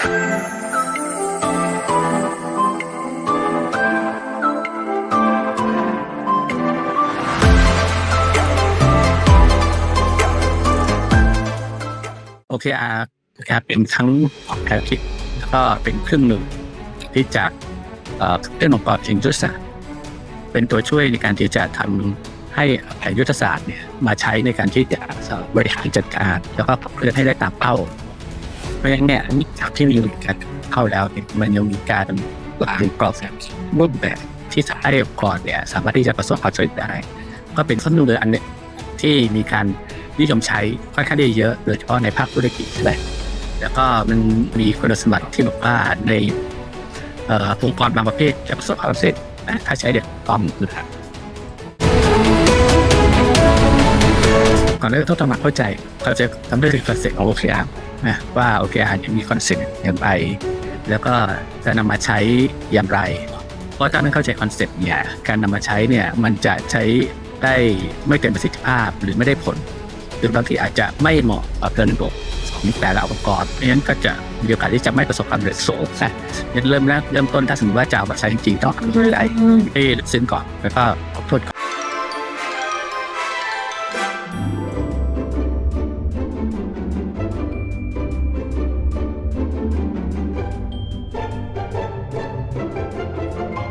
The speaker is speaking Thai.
โอเคอาร์ครับเป็นทั้งแผนคิดแล้วก็เป็นเครื่องหนึ่งที่จะเอ่อเรื่ององค์ประกอบเชิงยุทธศาสตร์เป็นตัวช่วยในการที่จะทำให้แผนยุทธศาสตร์เนี่ยมาใช้ในการที่จะบริหารจัดการ แล้วก็เพื่อให้ได้ตามเป้า เพราะฉะนั้นเนี่ยนี่จากที่มีการเข้าแล้วเนี่ยมันยังมีการวางกรอบแบบรูปแบบที่สามารถให้องค์กรเนี่ยสามารถที่จะประสบความสำเร็จได้ ก็เป็นข้อมูลอันหนึงที่มีการนิยมใช้ค่อนข้างได้เยอะโดยเฉพาะในภาคธุรกิจใช่ไหมแล้วก็มันมีคุณสมบัติที่บอกว่าในอ่งค์กรบางประเภทจะประสบความสำเร็จถ้าใช้เด็กต้องนะครับก่อนเริ่มต้องทำความเข้าใจเราจะทำได้ถึงคอนเซ็ปต์ของ OKR นะว่า OKR เนี่ยมีคอนเซ็ปต์อย่างไร แล้วก็จะนำมาใช้อย่างไร เพราะถ้าไม่เข้าใจคอนเซ็ปต์เนี่ยการนำมาใช้เนี่ยมันจะใช้ได้ไม่เต็มประสิทธิภาพหรือไม่ได้ผล หรือบางทีอาจจะไม่เหมาะกับระบบของแต่ละองค์กรเพราะฉะนั้นก็จะมีโอกาสที่จะไม่ประสบความสำเร็จสูงนะงั้นเริ่มแรกเริ่มต้นถ้าสมมติว่าจะเอามาใช้จริงต้องให้ซึ้งก่อนแล้วก็ขอโทษก่อน